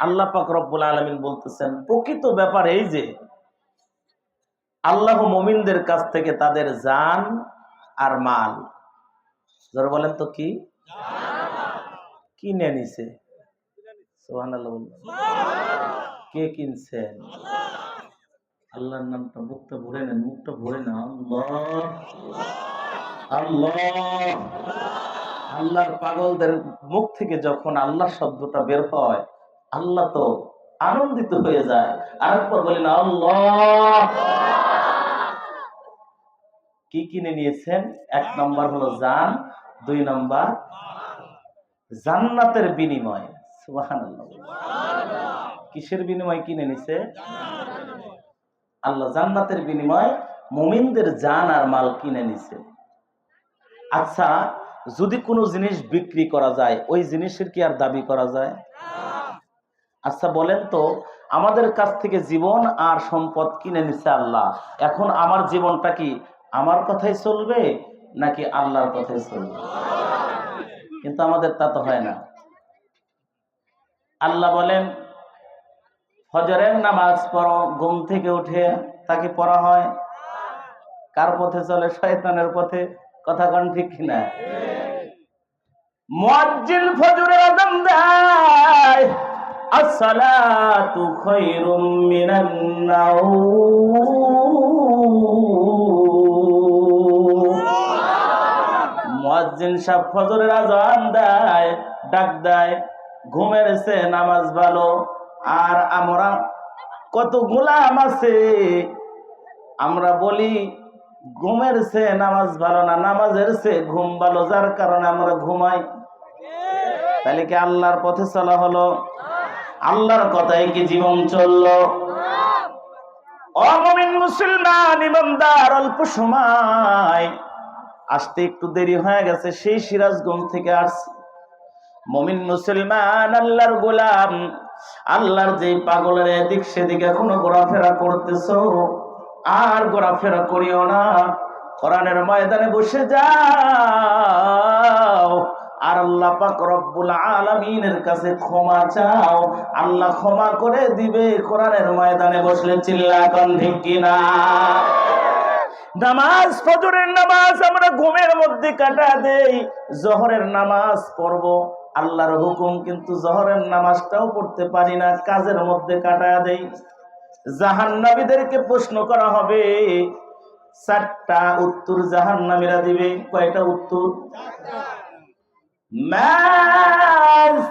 আল্লাহ পাক রব্বুল আলমিন বলতেছেন, প্রকৃত ব্যাপার এই যে, আল্লাহ মমিনদের কাছ থেকে তাদের জান আর মাল। ধর বলেন তো কি? কিনে নিছে। কে কিনছেন আল্লাহর নামটা মুখটা ভরে নেন, মুখটা ভরে না আল্লাহ। আল্লাহ। আল্লাহর পাগলদের মুখ থেকে যখন আল্লাহ শব্দটা বের হয় আল্লাহ তো আনন্দিত হয়ে যায়। আরেকবার বলেন, আল্লাহ। কি কিনে নিয়েছেন? এক নম্বর হলো জান, দুই নম্বর জান্নাতের বিনিময়। কিসের বিনিময় কিনে নিছে? আল্লাহ জান্নাতের বিনিময় মুমিনদের জান আর মাল কিনে নিছে। আচ্ছা যদি কোনো জিনিস বিক্রি করা যায়, ওই জিনিসের কি আর দাবি করা যায়? আচ্ছা বলেন তো আমাদের কাছ থেকে জীবন আর সম্পদ কিনে নিছে আল্লাহ। এখন আমার জীবনটা কি আমার কথাই চলবে নাকি আল্লাহর কথাই চলবে? কিন্তু আমাদের তা তো হয় না। আল্লাহ বলেন ফজরের নামাজ পড়ো ঘুম থেকে উঠে তাকে পড়া হয়? কার পথে চলে শয়তানের পথে? কথা কন ঠিক কিনা? মুয়াজ্জিন ফজরের আযান দেয়। আসসালাতু খায়রুম মিনান নাওম। মুয়াজ্জিন সাহেব ফজরের আজান দেয়, ডাক দেয়, ঘুমের সে নামাজ ভালো। আর আমরা কত গোলাম আছে। আমরা বলি, ঘুমের সে নামাজ ভালো না, নামাজের সে ঘুম ভালো, যার কারণে আমরা ঘুমাই। তাহলে কি আল্লাহর পথে চলা হলো? আল্লাহর কথায় কি জীবন চলল? অমমিন মুসলমান ইমানদার, অল্প সময়। আসতে একটু দেরি হয়ে গেছে, সেই সিরাজগঞ্জ থেকে আসছে। মমিন মুসলমান, আল্লাহর গোলাম। আল্লাহর যে পাগলের এদিক সেদিক এখনও ঘোরাফেরা করতেছ? আর ঘোরাফেরা করিও না। কোরআনের ময়দানে বসে যাও। আর আল্লাহ পাক রব্বুল আলামিনের কাছে ক্ষমা চাও। আল্লাহ ক্ষমা করে দিবে, কোরআনের ময়দানে বসলে চিল্লা কন, ঠিক কিনা? নামাজ, ফজরের নামাজ আমরা ঘুমের মধ্যে কাটা দেই, জহরের নামাজ পড়ব। আল্লাহর হুকুম কিন্তু জহরের নামাজটাও পড়তে পারি না, কাজের মধ্যে কাটা দেই। জাহান্নামীদেরকে প্রশ্ন করা হবে, চারটা উত্তর জাহান্নামীরা দিবে, কয়টা উত্তর? মা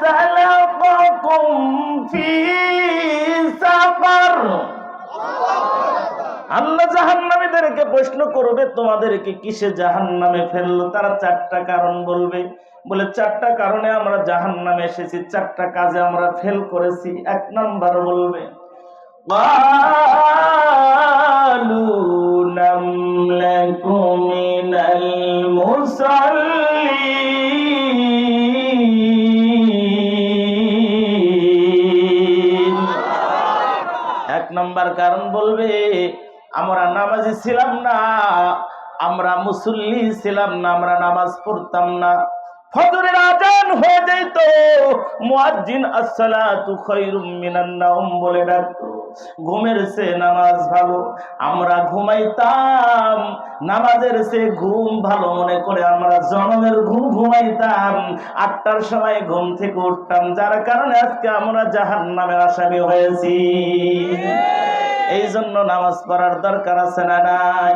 সালাকাকুম ফি সাকার আল্লাহ জাহান্নামীদেরকে প্রশ্ন করবে তোমাদেরকে কিসে জাহান্নামে ফেললো তারা চারটা কারণ বলবে বলে চারটা কারণে আমরা জাহান্নামে এসেছি চারটা কাজে আমরা ফেল করেছি এক নাম্বার বলবে قالوا কারণ বলবে, আমরা নামাজি ছিলাম না, আমরা মুসল্লি ছিলাম না, আমরা নামাজ পড়তাম না। ফজরের আজান হয়ে যেত মুয়াজ্জিন আসসালাতু খায়রুম মিনান নাওম বলে ডাকতো, ঘুমের সে নামাজ ভালো। আমরা ঘুমাইতাম, নামাজের সে ঘুম ভালো মনে করে আমরা জনমের ঘুম ঘুমাইতাম। আটটার সময় ঘুম থেকে উঠতাম, যার কারণে আজকে আমরা জাহান নামের আসামি হয়েছি। এই জন্য নামাজ পড়ার দরকার আছে না নাই?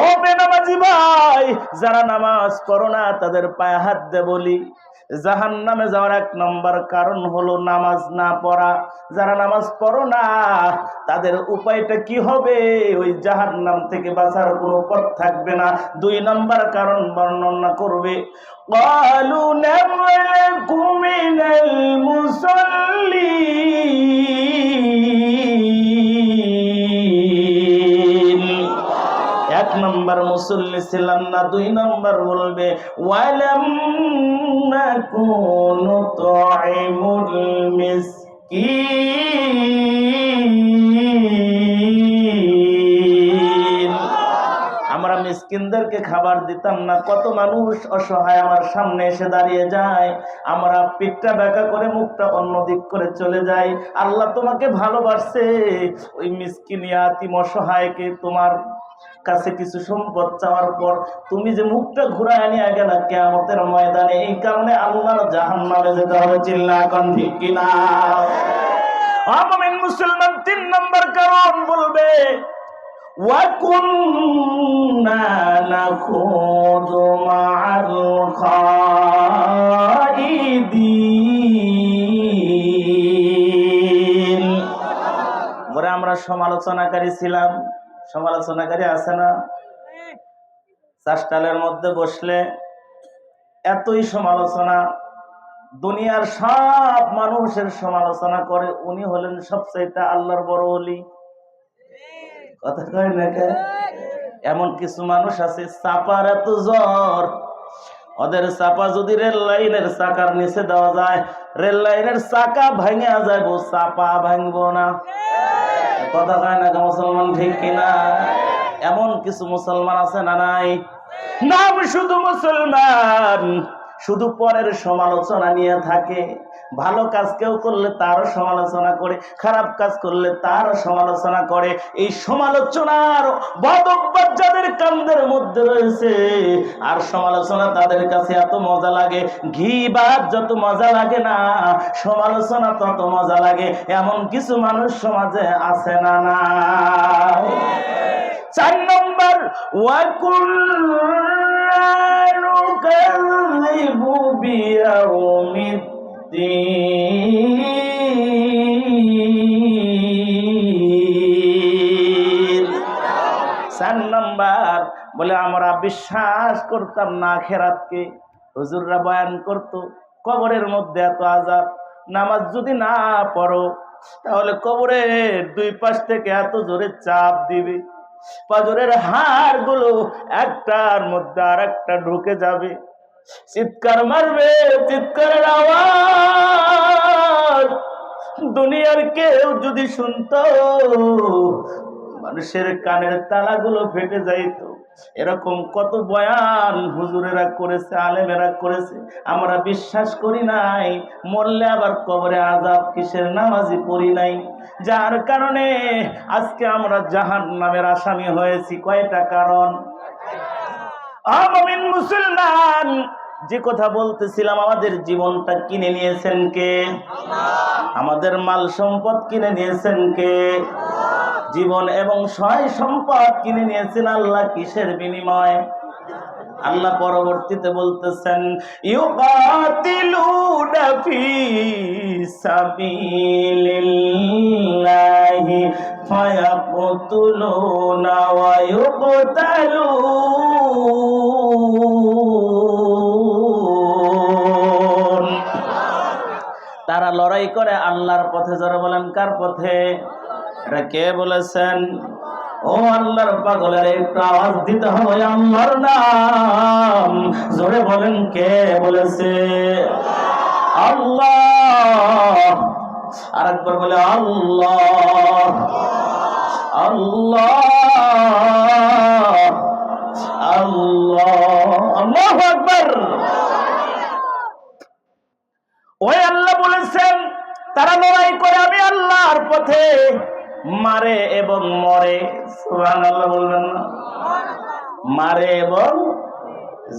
ও বেনামাজি ভাই, যারা নামাজ পড়ো না, তাদের পায়ে হাত দে বলি। জাহান নামে যাওয়ার এক নম্বর কারণ হলো নামাজ না পড়া। যারা নামাজ পড়ো না, তাদের উপায়টা কি হবে? ওই জাহান নাম থেকে বাঁচার কোনো পথ থাকবে না। দুই নম্বর কারণ বর্ণনা করবে মুসল্লি। নম্বর মুসল্লি ছিলাম না, দুই নম্বর বলবে তুইমুল মিসকিন। আমরা মিসকিন মিসকিনদেরকে খাবার দিতাম না, কত মানুষ অসহায় আমার সামনে এসে দাঁড়িয়ে যায়, আমরা পিঠটা ব্যাকা করে মুখটা অন্য দিক করে চলে যাই। আল্লাহ তোমাকে ভালোবাসছে ওই মিসকিন ইয়াতিম অসহায়কে তোমার কাছে কিছু সম্পদ চাওয়ার পর তুমি যে মুখটা ঘুরায় নিয়ে গেলা কেয়ামতের ময়দানে এই কারণে আল্লাহর জাহান নামে যেতে হবে চিল্লা এখন ঠিক কিনা আমিন মুসলমান তিন নম্বর কারণ বলবে وكنا نخوض مع الخائدين ওরা আমরা সমালোচনাকারী ছিলাম সমালোচনাকারী আছে না? চাষটালের মধ্যে বসলে এতই সমালোচনা, দুনিয়ার সব মানুষের সমালোচনা করে উনি হলেন সবচাইতে আল্লাহর বড় অলি কথা কয় না? এমন কিছু মানুষ আছে, চাপার এত জ্বর, ওদের চাপা যদি রেল লাইনের চাকার নিচে দেওয়া যায়, রেল লাইনের চাকা ভাঙে যাইব, চাপা ভাঙবো না। কথা কয় না মুসলমান ঠিক কিনা? এমন কিছু মুসলমান আছে না নাই? নাম শুধু মুসলমান, শুধু পরের সমালোচনা নিয়ে থাকে। ভালো কাজ কেউ করলে তারও সমালোচনা করে, খারাপ কাজ করলে তারও সমালোচনা করে। এই সমালোচনার বদব্বাদ যাদের কান্দের মধ্যে রয়েছে। আর সমালোচনা তাদের কাছে এত মজা লাগে। ঘি বাদ যত মজা লাগে না, সমালোচনা তত মজা লাগে। এমন কিছু মানুষ সমাজে আছে না না। চার নম্বর চার নম্বর, বলে, আমরা বিশ্বাস করতাম না খেরাতকে। হুজুররা বয়ান করত, কবরের মধ্যে এত আজাব নামাজ যদি না পড়ো, তাহলে কবরের দুই পাশ থেকে এত জোরে চাপ দিবে। পাজরের হাড়গুলো একটার মধ্যে আর একটা ঢুকে যাবে। চিৎকার মারবে চিৎকারের আওয়াজ। দুনিয়ার কেউ যদি শুনতো, মানুষের কানের তালাগুলো ফেটে যাইতো। এরকম কত বয়ান হুজুরেরা করেছে, আলেমেরা করেছে, আমরা বিশ্বাস করি নাই। মরলে আবার কবরে আজাব কিসের নামাজি পড়ি নাই। যার কারণে আজকে আমরা জাহান নামের আসামি হয়েছি। কয়টা কারণ? আমিন মুসলমান যে কথা বলতেছিলাম আমাদের জীবনটা কিনে নিয়েছেন কে? আমাদের মাল সম্পদ কিনে নিয়েছেন কে? জীবন এবং সহায় সম্পদ কিনে নিয়েছেন আল্লাহ কিসের বিনিময়? আল্লাহ পরবর্তীতে বলতেছেন ইউকাতিলুনা ফি সাবিলিল্লাহি ওয়া ইউকতালুন তারা লড়াই করে আল্লাহর পথে, যারা বলেন কার পথে? এটা কে বলেছেন? ও আল্লাহর পাগলের একটু আওয়াজ দিতে হবে আল্লাহর নাম। জোরে বলেন কে বলেছে? আল্লাহ। আর একবার বলে, আল্লাহ আল্লাহ আল্লাহ আল্লাহ ওই আল্লাহ বলেছেন, তারা লড়াই করে, আমি আল্লাহর পথে মারে এবং মরে। সুবহানাল্লাহ বলবেন না? মারে এবং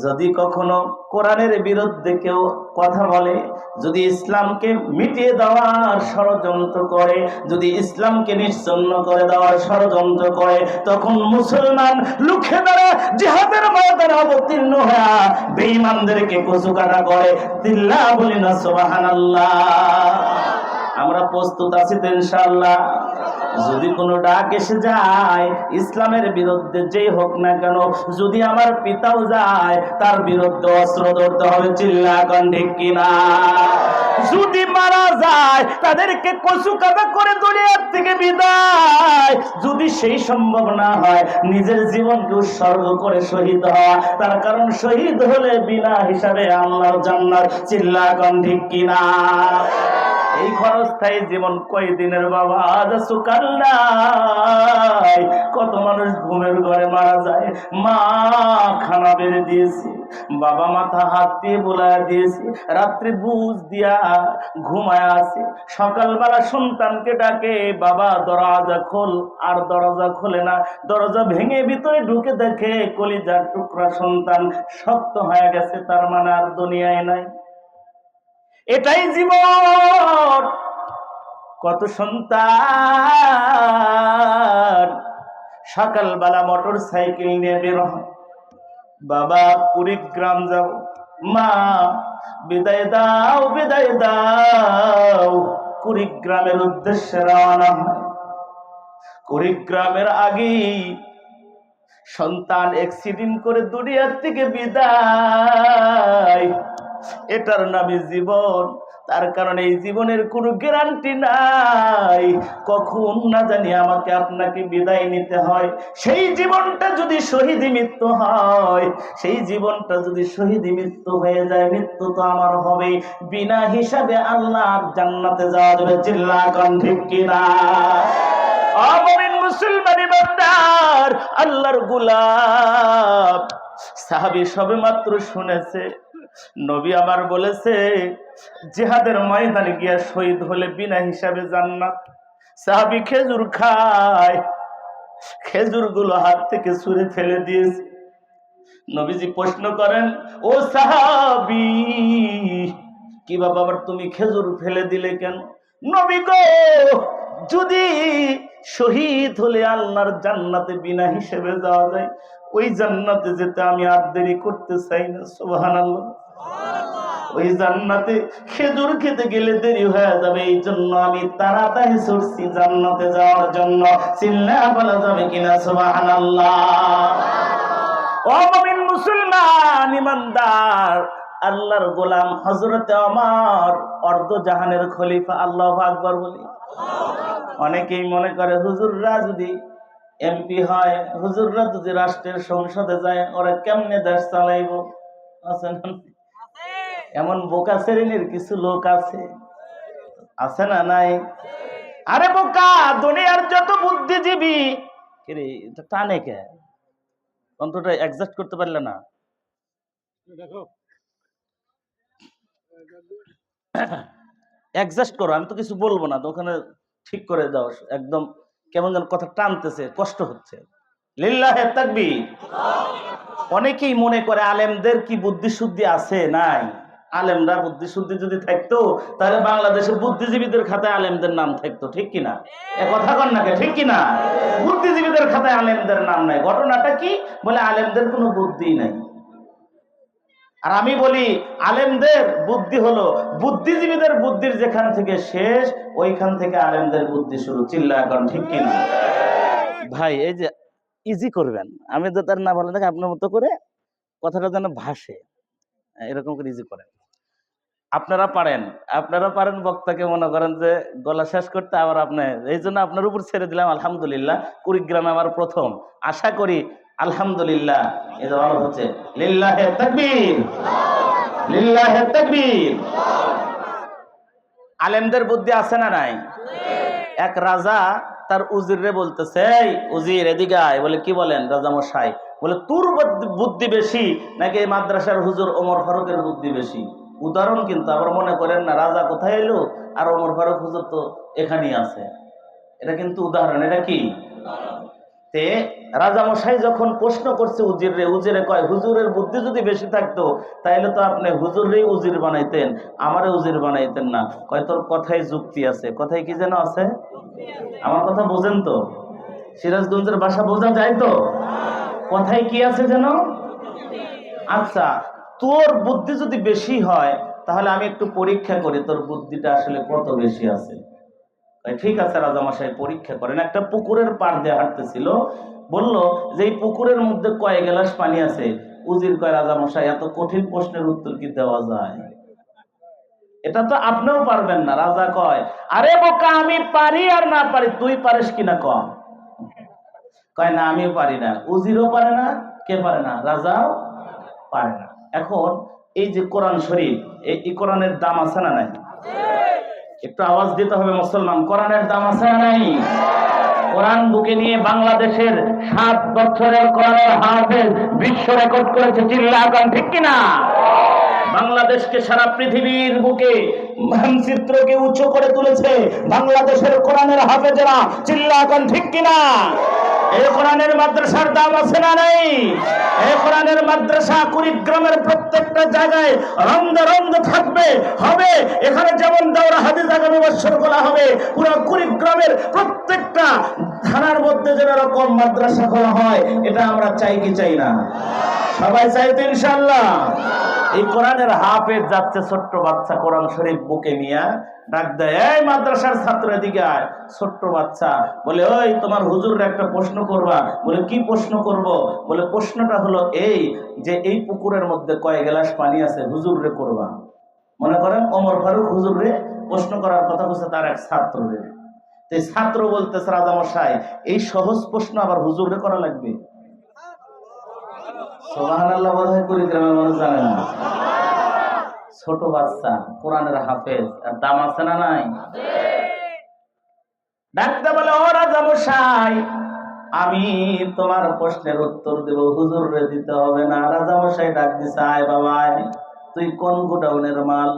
যদি কখনো কোরআনের বিরুদ্ধে কেউ কথা বলে, যদি ইসলামকে মিটিয়ে দেওয়ার ষড়যন্ত্র করে, যদি ইসলামকে নিশ্চন্ন করে দেওয়ার ষড়যন্ত্র করে, তখন মুসলমান লুখে দ্বারা জিহাদের ময়দানে অবতীর্ণ হয়ে বেঈমানদেরকে কচু কাটা করে। তিল্লা বলি না সুবহানাল্লাহ। আমরা প্রস্তুত আছি তো ইনশাআল্লাহ। যদি কোনো ডাক এসে যায়, ইসলামের বিরুদ্ধে যেই হোক না কেন, যদি আমার পিতাও যায়, তার বিরুদ্ধে অস্ত্র ধরতে হবে চিল্লা ঠিক কিনা? যদি মারা যায়, তাদেরকে কচু কাটা করে দুনিয়ার থেকে বিদায়। যদি সেই সম্ভব না হয়, নিজের জীবনকে উৎসর্গ করে শহীদ হওয়া, তার কারণ শহীদ হলে বিনা হিসাবে আল্লাহ জান্নাত চিল্লা ঠিক কিনা? এই চিরস্থায়ী জীবন কয় দিনের বাবা? আজ সুকাল কত মানুষ ঘুমের ঘরে মারা যায়। মা খানা বেড়ে দিয়েছে। বাবা মাথা হাত দিয়ে বোলায় দিয়েছে। রাত্রে বুঝ দিয়া ঘুমায় আছে। সকালবেলা সন্তানকে ডাকে, বাবা, দরজা খোল। আর দরজা খোলে না। দরজা ভেঙে ভিতরে ঢুকে দেখে কলিজার টুকরা সন্তান শক্ত হয়ে গেছে। তার মানে আর দুনিয়ায় নাই। এটাই জীবন। কত সন্তান। সকালবেলা মোটর সাইকেল নিয়ে বের বাবা, কুড়িগ্রাম যাব মা, বিদায় দাও বিদায় দাও। কুড়িগ্রামের উদ্দেশ্যে রওনা হয়। কুড়িগ্রামের আগেই সন্তান অ্যাক্সিডেন্ট করে দুনিয়ার থেকে বিদায়। এটার নামে জীবন, তার কারণে এই জীবনের কোনো গ্যারান্টি নাই। কখন না জানি আমাকে আপনাকে বিদায় নিতে হয়। সেই জীবনটা যদি শহীদি মৃত্যু হয়, সেই জীবনটা যদি শহীদি মৃত্যু হয়ে যায়, মৃত্যু তো আমার হবে বিনা হিসাবে আল্লাহ জান্নাতে যাওয়া যাবে চিল্লা ঠিক কিনা? অমমিন মুসলমান ইমানদার আল্লাহর গুলাব সাহাবী সবে মাত্র শুনেছে নবী আমার বলেছে, জেহাদের ময়দানে গিয়া শহীদ হলে বিনা হিসাবে জান্নাত। সাহাবী খেজুর খায়। খেজুরগুলো হাত থেকে ছুঁড়ে ফেলে দিয়েছে। নবীজি প্রশ্ন করেন, ও সাহাবি, কি বাবা আবার তুমি খেজুর ফেলে দিলে কেন? নবী গো, যদি শহীদ হলে আল্লাহর জান্নাতে বিনা হিসেবে যাওয়া যায়, ওই জান্নাতে যেতে আমি আর দেরি করতে চাই না, সুবহানাল্লাহ। ওই জান্নাতে খেজুর খেতে গেলে দেরি হয়ে যাবে, এই জন্য আমি তাড়াতাড়ি ছুটছি জান্নাতে যাওয়ার জন্য। চিল্লা বলা যাবে কিনা? সুবহানাল্লাহ। ও মুসলমান, ইমানদার, আল্লাহর গোলাম হজরতে আমার অর্ধ জাহানের খলিফা, আল্লাহ আকবর বলি। অনেকেই মনে করে হুজুররা যদি এমপি হয়, হুজুররা যদি রাষ্ট্রের সংসদে যায়, ওরা কেমনে দেশ চালাইব? আছে না? এমন বোকা শ্রেণির কিছু লোক আছে। আছে না নাই? আরে বোকা দুনিয়ার যত বুদ্ধিজীবী। টানে কে? অন্তটা অ্যাডজাস্ট করতে পারলে না। অ্যাডজাস্ট করো আমি তো কিছু বলব না তো ওখানে ঠিক করে দাও একদম কেমন যেন কথা টানতেছে কষ্ট হচ্ছে। লিল্লাহে তাকবি অনেকেই মনে করে আলেমদের কি বুদ্ধি শুদ্ধি আছে নাই? আলেমরা বুদ্ধি শুদ্ধি যদি থাকতো, তাহলে বাংলাদেশের বুদ্ধিজীবীদের খাতায় আলেমদের নাম থাকতো, ঠিক কিনা? কথা কন নাকি ঠিক কিনা? বুদ্ধিজীবীদের খাতায় আলেমদের নাম নাই। ঘটনাটা কি? বলে আলেমদের কোনো বুদ্ধি নাই। আর আমি বলি, আলেমদের বুদ্ধি হলো, বুদ্ধিজীবীদের বুদ্ধির যেখান থেকে শেষ, ওইখান থেকে আলেমদের বুদ্ধি শুরু। চিল্লা এখন, ঠিক কিনা? ভাই, এই যে ইজি করবেন। আমি তো তার না ভালো থাকে, আপনার মতো করে কথাটা যেন ভাসে। এরকম করে ইজি করেন। আপনারা পারেন। আপনারা পারেন, বক্তাকে মনে করেন যে গলা শেষ করতে আবার আপনি, এই জন্য আপনার উপর ছেড়ে দিলাম, আলহামদুলিল্লাহ। কুড়িগ্রামে আমার প্রথম। আশা করি, আলহামদুলিল্লাহ হচ্ছে। লিল্লাহে তাকবীর। লিল্লাহে তাকবীর। আলেমদের বুদ্ধি আছে না নাই? এক রাজা তার উজিরে বলতেছে, এই উজির, এদিকে বলে, কি বলেন রাজা মশাই? বলে, তোর বুদ্ধি বেশি নাকি মাদ্রাসার হুজুর ওমর ফারুকের বুদ্ধি বেশি? উদাহরণ কিন্তু আবার মনে করেন না, রাজা কোথায় এলো? আর ওমর ফারুক হুজুর তো এখানেই আছে। এটা কিন্তু উদাহরণ, এটা কি? তে রাজামশাই যখন প্রশ্ন করছে উজিরে উজিরে কয়, হুজুরের বুদ্ধি যদি বেশি থাকতো, তাইলে তো আপনি হুজুরেই উজির বানাইতেন আমারে উজির বানাইতেন না। কয়, তোর কথায় যুক্তি আছে। কথায় কি যেন আছে? আমার কথা বোঝেন তো? সিরাজগঞ্জের ভাষা বোঝা যায় তো? কথায় কি আছে যেন? আচ্ছা তোর বুদ্ধি যদি বেশি হয়, তাহলে আমি একটু পরীক্ষা করি তোর বুদ্ধিটা আসলে কত বেশি আছে। ঠিক আছে রাজামশাই, পরীক্ষা করেন। একটা পুকুরের পার দিয়ে হাঁটতেছিল। বলল, যে এই পুকুরের মধ্যে কয় গ্লাস পানি আছে? উজির কয়, রাজামশাই, এত কঠিন প্রশ্নের উত্তর কি দেওয়া যায়? এটা তো আপনিও পারবেন না, রাজা কয়, আরে বোকা, আমি পারি আর না পারি, তুই পারিস কিনা কম? কয়, না, আমিও পারি না। উজিরও পারে না, কে পারে না? রাজাও পারে না। এখন এই যে কোরআন শরীফ, এই কোরআনের দাম আছে না নাই? একটু আওয়াজ দিতে হবে মুসলমান, কোরআনের দাম আছে না নাই? কোরআন বুকে নিয়ে বাংলাদেশের সাত বছরের কোরআনের হাফেজ বিশ্ব রেকর্ড করেছে চিল্লা এখন ঠিক কিনা? বাংলাদেশকে সারা পৃথিবীর বুকে মানচিত্রকে উঁচু করে তুলেছে বাংলাদেশের কোরআনের হাফেজেরা, চিল্লা এখন ঠিক কিনা? এই কোরআনের মাদ্রাসার দাম আছে না নাই? এই কোরআনের মাদ্রাসা কুড়িগ্রামের প্রত্যেকটা জায়গায় রন্ধ রন্ধ থাকবে, হবে। এখানে যেমন দাওরা হাদিস আগামী বছর খোলা হবে, পুরো কুড়িগ্রামের প্রত্যেকটা থানার মধ্যে যেন এরকম মাদ্রাসা খোলা হয়, এটা আমরা চাই কি চাই না? সবাই চাই তো ইনশাল্লাহ এই কোরআনের হাফেজ যাচ্ছে ছোট্ট বাচ্চা কোরআন শরীফ বুকে নিয়ে ডাক দেয়, এই মাদ্রাসার ছাত্র এদিকে আয়। ছোট্ট বাচ্চা বলে, ওই তোমার হুজুর একটা প্রশ্ন করবা। বলে, কি প্রশ্ন করব? বলে, প্রশ্নটা হলো এই যে এই পুকুরের মধ্যে কয় গ্লাস পানি আছে হুজুর রে করবা। মনে করেন ওমর ফারুক হুজুর রে প্রশ্ন করার কথা বলছে তার এক ছাত্র রে ছাত্র বলতেছে, রাজামশাই, এই সহজ প্রশ্ন আবার হুজুর করা লাগবে? ছোট বাচ্চা, কোরআনের হাফেজ আর দাম আছে না নাই? বলে, ও রাজা মশাই, আমি তোমার প্রশ্নের উত্তর দেব। হুজুর রে দিতে হবে না। রাজা মশাই ডাক দিছে, আয় বাবা তুই কোন গোডাউনের মাল?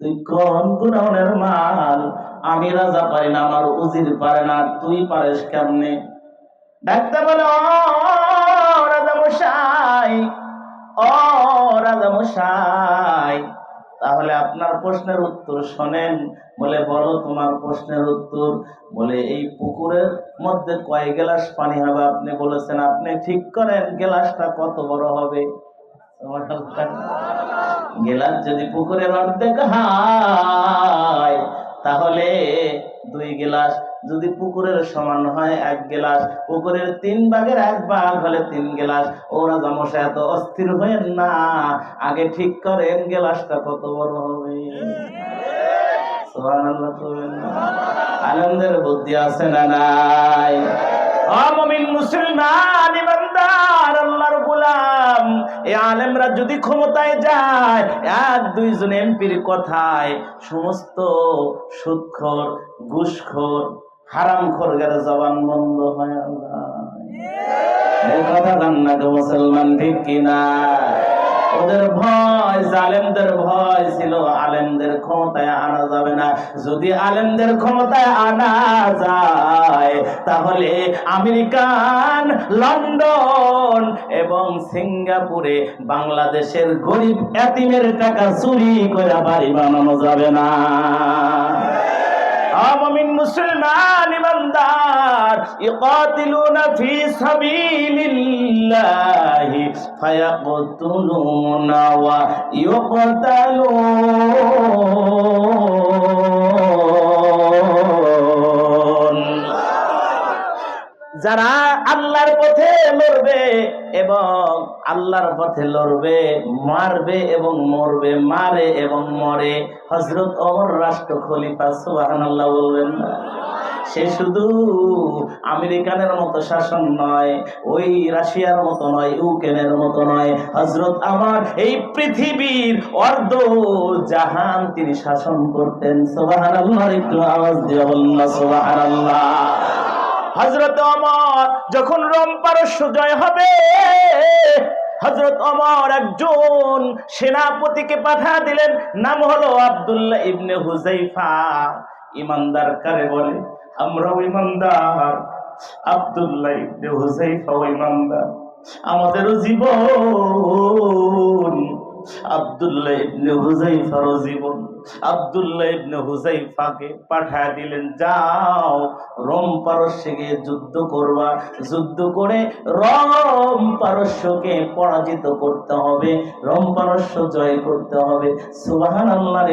তুই কোন গোডাউনের মাল? আমি রাজা পারি না, আমার উজির পারে না। তুই পারিস কেমনে? ডাক্তার বলে, ও রাজা মশাই ও রাজা মশাই তাহলে আপনার প্রশ্নের উত্তর শোনেন। বলে, বলো তোমার প্রশ্নের উত্তর। বলে, এই পুকুরের মধ্যে কয় গ্লাস পানি হবে? আপনি বলেছেন, আপনি ঠিক করেন, গ্লাসটা কত বড় হবে? গেলাস যদি পুকুরের অর্ধেক গেলাস যদি পুকুরের সমান হয় এক গেলাস, পুকুরের তিন ভাগের এক ভাগ হলে তিন গেলাস। ওরা জামশা এত অস্থির হয়েন না, আগে ঠিক করেন গেলাসটা কত বড় হবে। আনন্দের বুদ্ধি আছে না নাই? সমস্ত সুদখোর ঘুষখোর হারামখোর গেলে জবান বন্ধ হয়ে এই কান্নাকে মুসলমান, ঠিক কিনা ওদের ভয়, জালেমদের ভয় ছিল, আলেমদের ক্ষমতায় আনা যাবে না। যদি আলেমদের ক্ষমতায় আনা যায়, তাহলে আমেরিকান, লন্ডন এবং সিঙ্গাপুরে বাংলাদেশের গরিব এতিমের টাকা চুরি করে বাড়ি বানানো যাবে না। আমমিন মুসলমান ইমানদার ইকাতিলুনা ফি সাবিলিল্লাহি ফায়াকতুলুনা ওয়া ইউকতালুন। যারা আল্লাহর পথে লড়বে এবং আল্লাহর পথে লড়বে, মারবে এবং মরবে, মারে এবং মরে হজরত অমর রাষ্ট্র খলিফা, সুবহানাল্লাহ বলবেন সে শুধু আমেরিকানের মতো শাসন নয়, ওই রাশিয়ার মতো নয়, ইউক্রেনের মতো নয় হজরত আমার এই পৃথিবীর অর্ধ জাহান তিনি শাসন করতেন। সোবাহান আল্লাহ একটু আওয়াজ দিয়ে বলল সোবাহান আল্লাহ হজরত অমর যখন রোম পারস্য জয় হবে হজরত অমর একজন সেনাপতিকে পাঠা দিলেন, নাম হলো আব্দুল্লাহ ইবনে হুজাইফা ইমানদার কারে বলে? আমরাও ইমানদার, আব্দুল্লাহ ইবনে হুজাইফা ইমানদার। আমাদেরও জীবন ইবনে হুজাইফারও জীবন ইবনে হুজাইফাকে পাঠায় দিলেন, যাও, রোম গিয়ে যুদ্ধ করবা। যুদ্ধ করে রোম পারস্যকে পরাজিত করতে হবে, রোম পারস্য জয় করতে হবে। সুবাহান আল্লাহর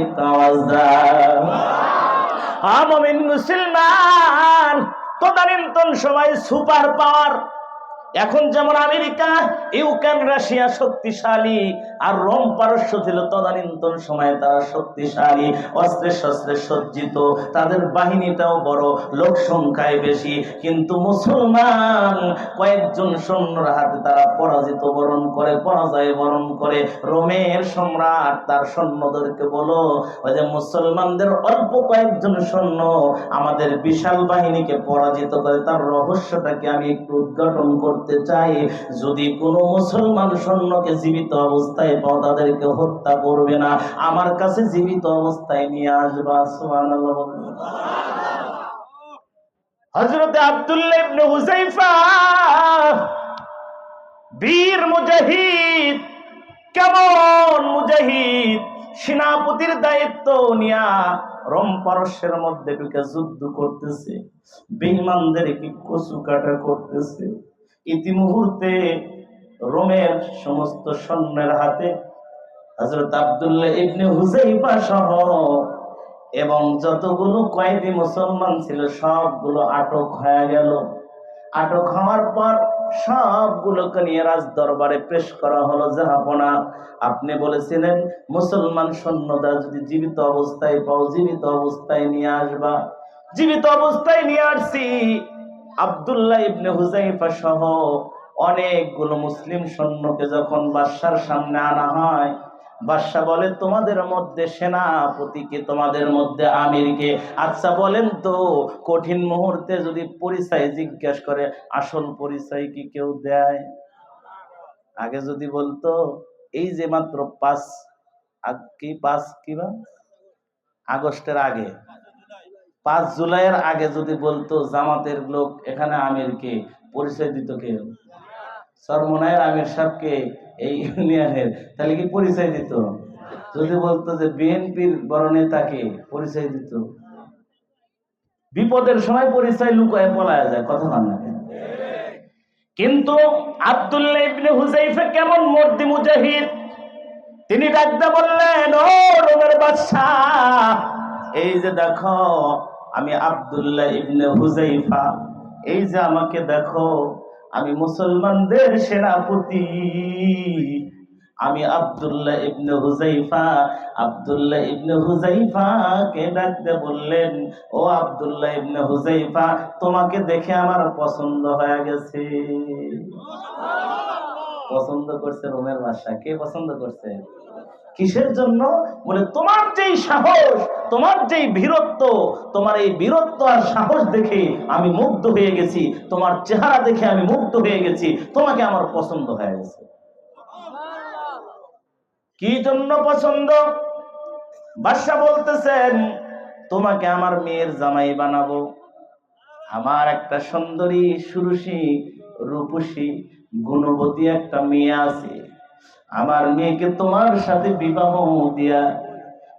মুসলমান, তদানীন্তন সময় সুপার পাওয়ার এখন যেমন আমেরিকা, ইউক্রেন, রাশিয়া শক্তিশালী আর রোম পারস্য ছিল তদানীন্তন সময়ে তারা শক্তিশালী অস্ত্রে শস্ত্রে সজ্জিত। তাদের বাহিনীটাও বড়, লোক সংখ্যায় বেশি। কিন্তু মুসলমান, কয়েকজন সৈন্যর হাতে তারা পরাজিত বরণ করে, পরাজয় বরণ করে। রোমের সম্রাট তার সৈন্যদেরকে বলো, ওই যে মুসলমানদের অল্প কয়েকজন সৈন্য আমাদের বিশাল বাহিনীকে পরাজিত করে, তার রহস্যটাকে আমি একটু উদ্ঘাটন করতে চাই, যদি কোনো মুসলমান সৈন্যকে জীবিত অবস্থায় পাও তাদেরকে হত্যা করবে না, আমার কাছে জীবিত অবস্থায় নিয়ে আসবা বলুন। হযরতে আব্দুল্লাহ বীর মুজাহিদ, কেমন মুজাহিদ, সেনাপতির দায়িত্ব নিয়া রোম পারস্যের মধ্যে ঢুকে যুদ্ধ করতেছে, বেঈমানদেরকে কচু কাটা করতেছে ইতিমুহূর্তে রোমের সমস্ত সৈন্যের হাতে হযরত আব্দুল্লাহ ইবনে হুযাইফা সহ এবং যতগুলো কয়েদি মুসলমান ছিল, সবগুলো আটক হয়ে গেল। আটক হওয়ার পর সবগুলোকে নিয়ে রাজ দরবারে পেশ করা হলো। জাহাপনা আপনি বলেছিলেন, মুসলমান সৈন্যরা যদি জীবিত অবস্থায় পাও, জীবিত অবস্থায় নিয়ে আসবা। জীবিত অবস্থায় নিয়ে আসছি। আব্দুল্লাহ ইবনে হুজাইফা সহ অনেকগুলো মুসলিম সৈন্যকে যখন বাদশার সামনে আনা হয় বাদশাহ বলে, তোমাদের মধ্যে সেনাপতিকে তোমাদের মধ্যে আমিরকে আচ্ছা বলেন তো, কঠিন মুহূর্তে যদি পরিচয় জিজ্ঞেস করে, আসল পরিচয় কি কেউ দেয়? আগে যদি বলতো, এই যে মাত্র পাঁচ কি পাঁচ, কি বা? আগস্টের আগে। পাঁচ জুলাইয়ের আগে যদি বলতো জামাতের লোক, এখানে আমিরকে, পরিচয় দিত কেউ সরমনায়ের আমির সাহেবকে এই ইউনিয়নের, তাহলে কি পরিচয় দিত? যদি বলতো যে বিএনপির বড় নেতাকে পরিচয় দিত। বিপদের সময় পরিচয় লুকায় পলায় যায়, কথা মান কিন্তু আব্দুল্লাহ ইবনে হুজাইফা কেমন মর্দি মুজাহিদ? তিনি ডাকতে বললেন, ও রোমের বাদশাহ, এই যে দেখো আমি আব্দুল্লাহ ইবনে হুজাইফা এই যে আমাকে দেখো আমি মুসলমানদের সেনাপতি। আমি আব্দুল্লাহ ইবনে হুজাইফা আব্দুল্লাহ ইবনে হুজাইফা কে ডাকতে বললেন ও আব্দুল্লাহ ইবনে হুজাইফা তোমাকে দেখে আমার পছন্দ হয়ে গেছে। পছন্দ করছে রোমের বাসা। কে পছন্দ করছে? কিসের জন্য? বলে, তোমার যেই সাহস, তোমার যেই বীরত্ব, তোমার এই বীরত্ব আর সাহস দেখে আমি মুগ্ধ হয়ে গেছি। তোমার চেহারা দেখে আমি মুগ্ধ হয়ে গেছি। তোমাকে আমার পছন্দ হয়ে গেছে। কি জন্য পছন্দ? বাদশা বলতেছেন, তোমাকে আমার মেয়ের জামাই বানাবো। আমার একটা সুন্দরী সুরুষী রূপসী, গুণবতী একটা মেয়ে আছে। আমার মেয়েকে তোমার সাথে বিবাহ দিয়া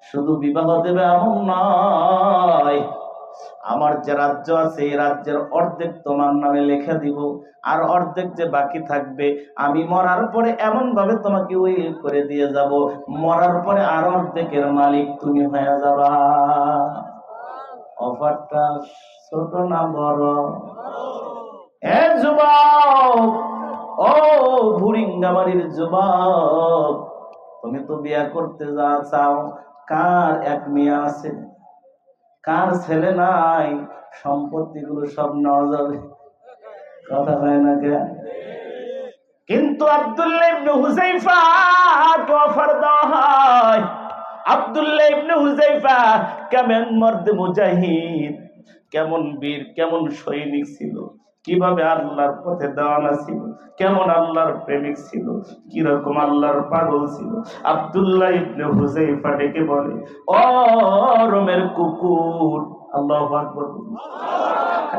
শুধু বিবাহ দেবে এমন নয়। আমার যে রাজ্য আছে, এই রাজ্যের অর্ধেক তোমার নামে লেখা দিব। আর অর্ধেক যে বাকি থাকবে, আমি মরার পরে এমন ভাবে তোমাকে উইল করে দিয়ে যাব। মরার পরে আর অর্ধেকের মালিক তুমি হয়ে যাবা। অফারটা ছোট না বড়? এ যুবক! ও ভুরিঙ্গামারির তুমি তো বিয়া করতে যা চাও, কার এক মেয়ে আছে? কার ছেলে নাই? সম্পত্তি গুলো সব নেওয়া যাবে কথা হয় না কে কিন্তু আব্দুল্লাহ ইবনে হুজাইফা অফার দেওয়া হয়। আব্দুল্লাহ ইবনে হুজাইফা কেমন মর্দ মুজাহিদ, কেমন বীর, কেমন সৈনিক ছিল? কীভাবে আল্লাহর পথে দেওয়ানা ছিল? কেমন আল্লাহর প্রেমিক ছিল? কীরকম আল্লাহর পাগল ছিল? আব্দুল্লাহ ইবনে হুজাইফা ডেকে বলে, ও রোমের কুকুর। আল্লাহ আকবর।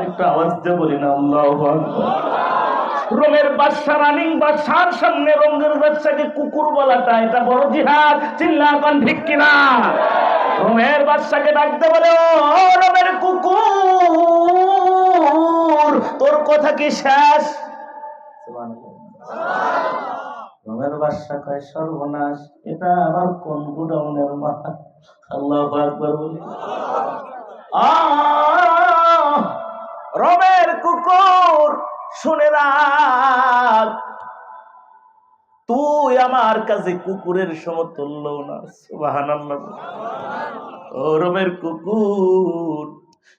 একটু আওয়াজ দিয়ে বলি না, আল্লাহ রোমের বাদশা রানিং বাদশার সামনে রঙের বাদশাকে কুকুর বলাটা এটা বড় জিহাদ চিল্লা পান ঠিক কিনা? রোমের বাদশাকে ডাকতে বলে, ও রোমের কুকুর! তোর কথা কি শেষ? রোমের বাদশা কয় সর্বনাশ এটা আবার কোন গুডাউনের মা আল্লাহ আকবর বলি! রোমের কুকুর শুনে রাখ তুই আমার কাছে কুকুরের সমতুল্য না সুবহানাল্লাহ। ও রোমের কুকুর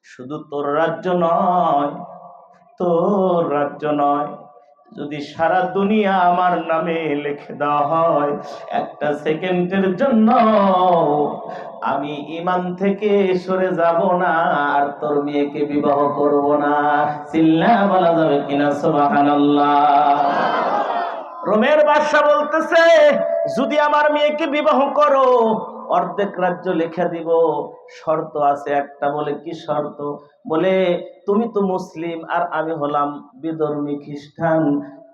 শুধু তোর রাজ্য নয় তোর রাজ্য নয়। যদি সারা দুনিয়া আমার নামে লিখে দেওয়া হয়, একটা সেকেন্ডের জন্য আমি ইমান থেকে সরে যাব না, আর তোর মেয়েকে বিবাহ করব না। চিল্লা বলা যাবে কিনা? সুবহানাল্লাহ। রোমের বাদশা বলতেছে, যদি আমার মেয়েকে বিবাহ করো অর্ধেক রাজ্য লেখা দিব। শর্ত আছে একটা বলে কি শর্ত? বলে, তুমি তো মুসলিম আর আমি হলাম বিধর্মী খ্রিস্টান।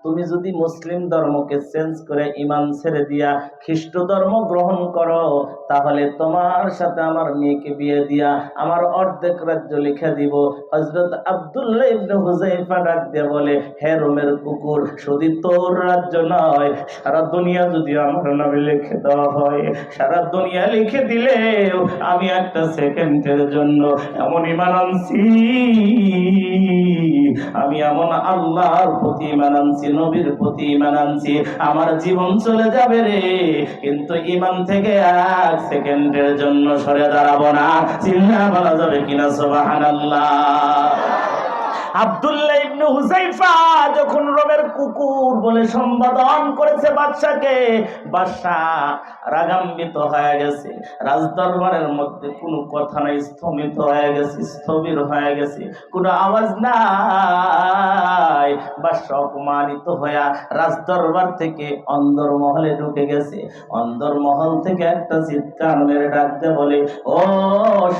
তুমি যদি মুসলিম ধর্মকে চেঞ্জ করে ইমান ছেড়ে দিয়া খ্রিস্ট ধর্ম গ্রহণ করো, তাহলে তোমার সাথে আমার মেয়েকে বিয়ে দিয়া আমার অর্ধেক রাজ্য লিখে দিব। হজরত আব্দুল্লাহ ইবনে হুজাইফা ডাক দিয়ে বলে, হে রোমের কুকুর, শুধু তোর রাজ্য নয়, সারা দুনিয়া যদি আমার নামে লিখে দেওয়া হয়, সারা দুনিয়া লিখে দিলেও আমি একটা সেকেন্ডের জন্য এমন ইমান আনছি। আমি এমন আল্লাহর প্রতি ইমান আনছি নবীর প্রতি ইমান আনছি, আমার জীবন চলে যাবে রে। কিন্তু ইমান থেকে এক সেকেন্ডের জন্য সরে দাঁড়াবো না। চিল্লা বলা যাবে কিনা, সুবহানাল্লাহ। আব্দুল্লাহ ইবনে হুজাইফা যখন কুকুর বলে করেছে বাদশাকে বাদশাহ রাগান্বিত হয়ে গেছে। রাজদরবারের মধ্যে কোনো কথা নাই, স্থমিত হয়ে গেছে, স্থবির হয়ে গেছে, কোনো আওয়াজ নাই। বাদশাহ অপমানিত হয়ে রাজদরবার থেকে অন্দর মহলে ঢুকে গেছে। অন্দর মহল থেকে একটা চিৎকার মেরে ডাকতে বলে, ও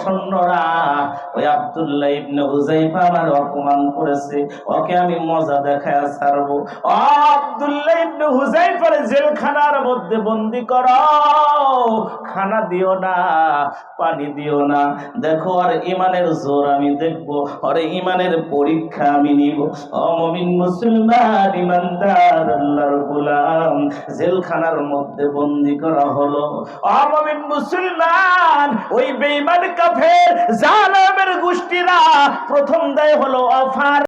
সৈন্যরা, ওই আব্দুল্লাহ ইবনে হুজাইফা আমার অপমান করেছে। ওকে আমি মজা দেখায় ছাড়বো। আব্দুল্লাহ ইবনে হুজাইফার জেলখানার মধ্যে বন্দি করো। খানা দিও না, পানি দিও না। দেখো, আর ইমানের জোর আমি দেখব, আর ইমানের পরীক্ষা আমি নিব। অমমিন মুসলমান, ইমানদার, আল্লাহর গোলাম, জেলখানার মধ্যে বন্দি করা হলো। অমমিন মুসলমান, ওই বেঈমান কাফের, জালেমের গোষ্ঠীরা প্রথম দেয় হলো অফার